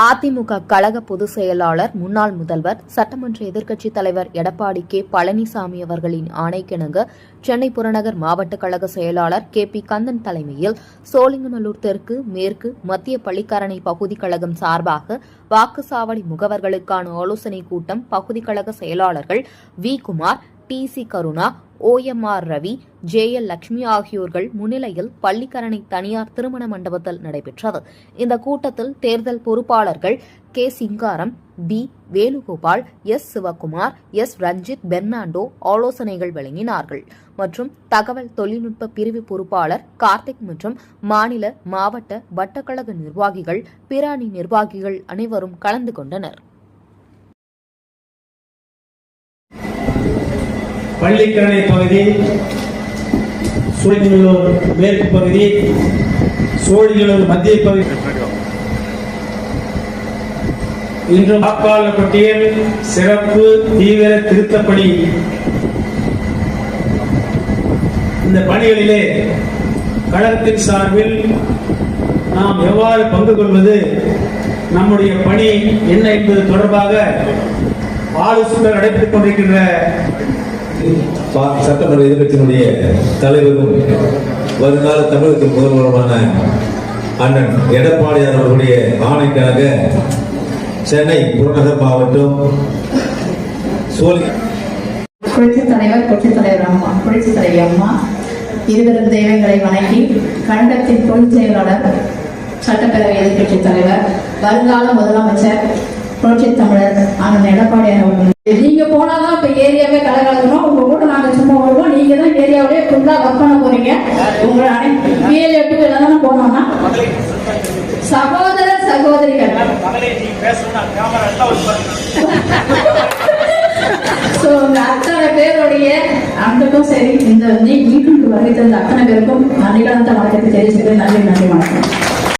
அதிமுக கழக பொதுச் செயலாளர் முன்னாள் முதல்வர் சட்டமன்ற எதிர்க்கட்சித் தலைவர் எடப்பாடி கே. பழனிசாமி அவர்களின் ஆணைக்கிணங்க சென்னை புறநகர் மாவட்ட கழக செயலாளர் கே. பி. கந்தன் தலைமையில் சோழிங்கநல்லூர் தெற்கு மேற்கு மத்திய பள்ளிக்கரணை பகுதி கழகம் சார்பாக வாக்குச்சாவடி முகவர்களுக்கான ஆலோசனைக் கூட்டம் பகுதி கழக செயலாளர்கள் V. Kumar T C Karuna OMR Ravi J L Lakshmi ஆகியோர்கள் முன்னிலையில் பள்ளிக்கரணை தனியார் திருமண மண்டபத்தில் நடைபெற்றது. இந்த கூட்டத்தில் தேர்தல் பொறுப்பாளர்கள் K. Singaram P. Venugopal S. Sivakumar S. Ranjith Fernando ஆலோசனைகள் வழங்கினார்கள். மற்றும் தகவல் தொழில்நுட்ப பிரிவு பொறுப்பாளர் கார்த்திக் மற்றும் மாநில மாவட்ட வட்டக்கழக நிர்வாகிகள் பிற அணி நிர்வாகிகள் அனைவரும் கலந்து கொண்டனர். பள்ளிக்கரணை பகுதி சூழ்நிலூர் மேற்கு பகுதி சோழிங்கநல்லூர் மத்திய பகுதி. இன்று வாக்காளர் பட்டியல் சிறப்பு தீவிர திருத்தப்பணி. இந்த பணிகளிலே கழகத்தின் சார்பில் நாம் எவ்வாறு பங்கு கொள்வது நம்முடைய பணி என்ன என்பது தொடர்பாக ஆலோசனை நடைபெற்றுக் கொண்டிருக்கின்ற சட்டமன்ற எதிர்கட்சியினுடைய தலைவரும் வருங்கால தமிழகத்தின் முதல்வருமான அண்ணன் எடப்பாடியார் அவர்களுடைய ஆணைக்காக சென்னை புறநகர் மாவட்டம் சோழி புரட்சி தலைவர் புரட்சி தலைவர் அம்மா புரட்சி தலைவி அம்மா இருவரும் தெய்வங்களை வணங்கி கழகத்தின் பொதுச் செயலாளர் சட்டப்பேரவை எதிர்கட்சித் தலைவர் வருங்கால முதலமைச்சர் புரட்சி தமிழர் அண்ணன் எடப்பாடி அவர்கள். நீங்க போனாதான் இப்ப ஏரியாவே கலகலக்கணும் உங்க கூட நாங்க சும்மா வருவோம். நீங்க தான் ஏரியாவிலே ஃபுல்லா ஒர்க் பண்ண போறீங்க. உங்களை அனைத்து ஏழு எட்டு பேர் தானே போனோம்னா சகோதர சகோதரிகள். ஸோ உங்க அத்தனை பேருடைய அன்புக்கும் சரி இந்த வீட்டுக்கு வருகை தந்த அத்தனை பேருக்கும் நன்றி அந்த வணக்கத்தை தெரிவிச்சுக்கிறேன். நன்றி நன்றி வணக்கம்.